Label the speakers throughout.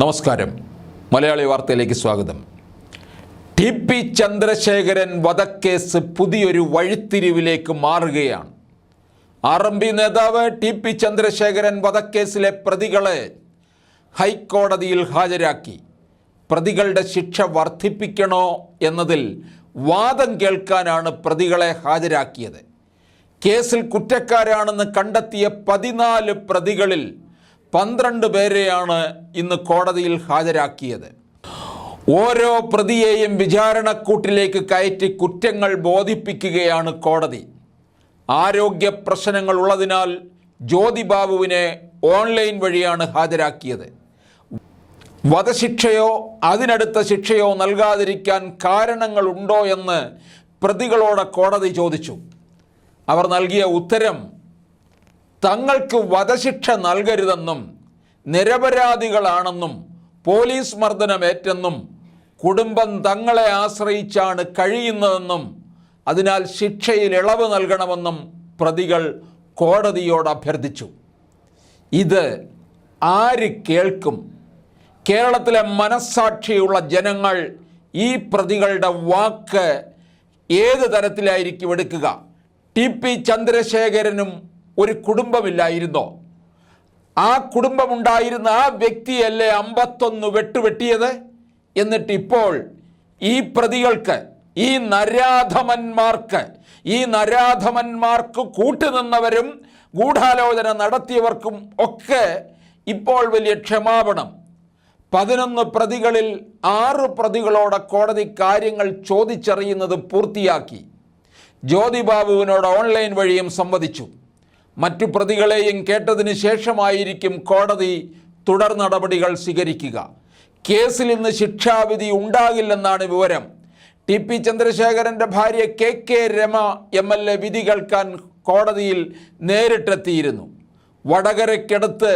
Speaker 1: നമസ്കാരം. മലയാളി വാർത്തയിലേക്ക് സ്വാഗതം. ടി പി ചന്ദ്രശേഖരൻ വധക്കേസ് പുതിയൊരു വഴിത്തിരിവിലേക്ക് മാറുകയാണ്. ആർ എം പി നേതാവ് ടി പി ചന്ദ്രശേഖരൻ വധക്കേസിലെ പ്രതികളെ ഹൈക്കോടതിയിൽ ഹാജരാക്കി. പ്രതികളുടെ ശിക്ഷ വർദ്ധിപ്പിക്കണോ എന്നതിൽ വാദം കേൾക്കാനാണ് പ്രതികളെ ഹാജരാക്കിയത്. കേസിൽ കുറ്റക്കാരാണെന്ന് കണ്ടെത്തിയ പതിനാല് പ്രതികളിൽ പന്ത്രണ്ട് പേരെയാണ് ഇന്ന് കോടതിയിൽ ഹാജരാക്കിയത്. ഓരോ പ്രതിയെയും വിചാരണക്കൂട്ടിലേക്ക് കയറ്റി കുറ്റങ്ങൾ ബോധിപ്പിക്കുകയാണ് കോടതി. ആരോഗ്യ പ്രശ്നങ്ങൾ ഉള്ളതിനാൽ ജ്യോതിബാബുവിനെ ഓൺലൈൻ വഴിയാണ് ഹാജരാക്കിയത്. വധശിക്ഷയോ അതിനടുത്ത ശിക്ഷയോ നൽകാതിരിക്കാൻ കാരണങ്ങളുണ്ടോ എന്ന് പ്രതികളോട് കോടതി ചോദിച്ചു. അവർ നൽകിയ ഉത്തരം തങ്ങൾക്ക് വധശിക്ഷ നൽകരുതെന്നും നിരപരാധികളാണെന്നും പോലീസ് മർദ്ദനമേറ്റെന്നും കുടുംബം തങ്ങളെ ആശ്രയിച്ചാണ് കഴിയുന്നതെന്നും അതിനാൽ ശിക്ഷയിൽ ഇളവ് നൽകണമെന്നും പ്രതികൾ കോടതിയോട് അഭ്യർത്ഥിച്ചു. ഇത് ആര് കേൾക്കും? കേരളത്തിലെ മനസ്സാക്ഷിയുള്ള ജനങ്ങൾ ഈ പ്രതികളുടെ വാക്ക് ഏത് തരത്തിലായിരിക്കും എടുക്കുക? ടി പി ചന്ദ്രശേഖരനും ഒരു കുടുംബമില്ലായിരുന്നോ? ആ കുടുംബമുണ്ടായിരുന്ന ആ വ്യക്തിയല്ലേ അമ്പത്തൊന്ന് വെട്ടുവെട്ടിയത്? എന്നിട്ട് ഇപ്പോൾ ഈ പ്രതികൾക്ക് ഈ നരാധമന്മാർക്ക് ഈ നരാധമന്മാർക്ക് കൂട്ടുനിന്നവരും ഗൂഢാലോചന നടത്തിയവർക്കും ഒക്കെ ഇപ്പോൾ വലിയ ക്ഷമാപണം. പതിനൊന്ന് പ്രതികളിൽ ആറ് പ്രതികളോട് കോടതി കാര്യങ്ങൾ ചോദിച്ചറിയുന്നത് പൂർത്തിയാക്കി. ജ്യോതിബാബുവിനോട് ഓൺലൈൻ വഴിയും സംവദിച്ചു. മറ്റു പ്രതികളെയും കേട്ടതിന് ശേഷമായിരിക്കും കോടതി തുടർ നടപടികൾ സ്വീകരിക്കുക. കേസിൽ ഇന്ന് ശിക്ഷാവിധി ഉണ്ടാകില്ലെന്നാണ് വിവരം. ടി പി ചന്ദ്രശേഖരന്റെ ഭാര്യ K K Rema M L A വിധി കേൾക്കാൻ കോടതിയിൽ നേരിട്ടെത്തിയിരുന്നു. വടകരയ്ക്കടുത്ത്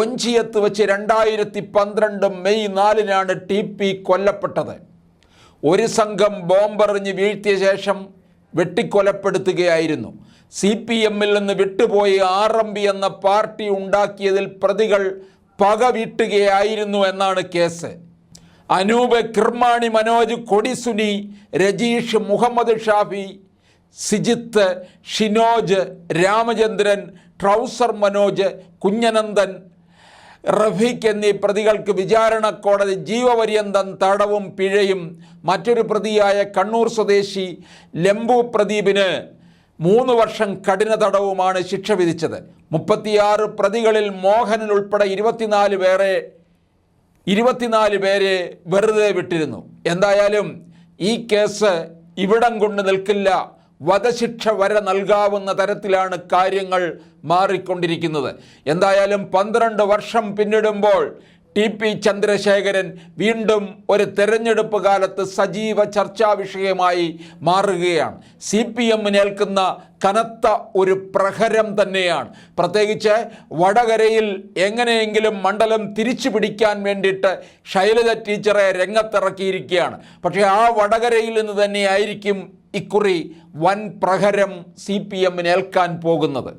Speaker 1: ഒഞ്ചിയത്ത് വെച്ച് രണ്ടായിരത്തി പന്ത്രണ്ട് മെയ് നാലിനാണ് ടി പി കൊല്ലപ്പെട്ടത്. ഒരു സംഘം ബോംബെറിഞ്ഞ് വീഴ്ത്തിയ ശേഷം വെട്ടിക്കൊലപ്പെടുത്തുകയായിരുന്നു. സി പി എമ്മിൽ നിന്ന് വിട്ടുപോയി ആർ എം പി എന്ന പാർട്ടി ഉണ്ടാക്കിയതിൽ പ്രതികൾ പക വീട്ടുകയായിരുന്നു എന്നാണ് കേസ്. അനൂപ് കിർമാണി മനോജ് കൊടിസുനി രജീഷ് മുഹമ്മദ് ഷാഫി സിജിത്ത് ഷിനോജ് രാമചന്ദ്രൻ ട്രൗസർ മനോജ് കുഞ്ഞനന്ദൻ റഫീഖ് എന്നീ പ്രതികൾക്ക് വിചാരണ കോടതി ജീവപര്യന്തം തടവും പിഴയും മറ്റൊരു പ്രതിയായ കണ്ണൂർ സ്വദേശി ലംബു പ്രദീപിന് മൂന്ന് വർഷം കഠിന തടവുമാണ് ശിക്ഷ വിധിച്ചത്. മുപ്പത്തിയാറ് പ്രതികളിൽ മോഹനൻ ഉൾപ്പെടെ ഇരുപത്തിനാല് പേരെ ഇരുപത്തിനാല് പേരെ വെറുതെ വിട്ടിരുന്നു. എന്തായാലും ഈ കേസ് ഇവിടം കൊണ്ട് നിൽക്കില്ല. വധശിക്ഷ വരെ നൽകാവുന്ന തരത്തിലാണ് കാര്യങ്ങൾ മാറിക്കൊണ്ടിരിക്കുന്നത്. എന്തായാലും പന്ത്രണ്ട് വർഷം പിന്നിടുമ്പോൾ ടി പി ചന്ദ്രശേഖരൻ വീണ്ടും ഒരു തെരഞ്ഞെടുപ്പ് കാലത്ത് സജീവ ചർച്ചാ വിഷയമായി മാറുകയാണ്. സി പി എമ്മിനേൽക്കുന്ന കനത്ത ഒരു പ്രഹരം തന്നെയാണ്. പ്രത്യേകിച്ച് വടകരയിൽ എങ്ങനെയെങ്കിലും മണ്ഡലം തിരിച്ചു പിടിക്കാൻ വേണ്ടിയിട്ട് ശൈലജ ടീച്ചറെ രംഗത്തിറക്കിയിരിക്കുകയാണ്. പക്ഷേ ആ വടകരയിൽ നിന്ന് തന്നെയായിരിക്കും ഇക്കുറി വൻ പ്രഹരം സി പി എമ്മിന് ഏൽക്കാൻ പോകുന്നത്.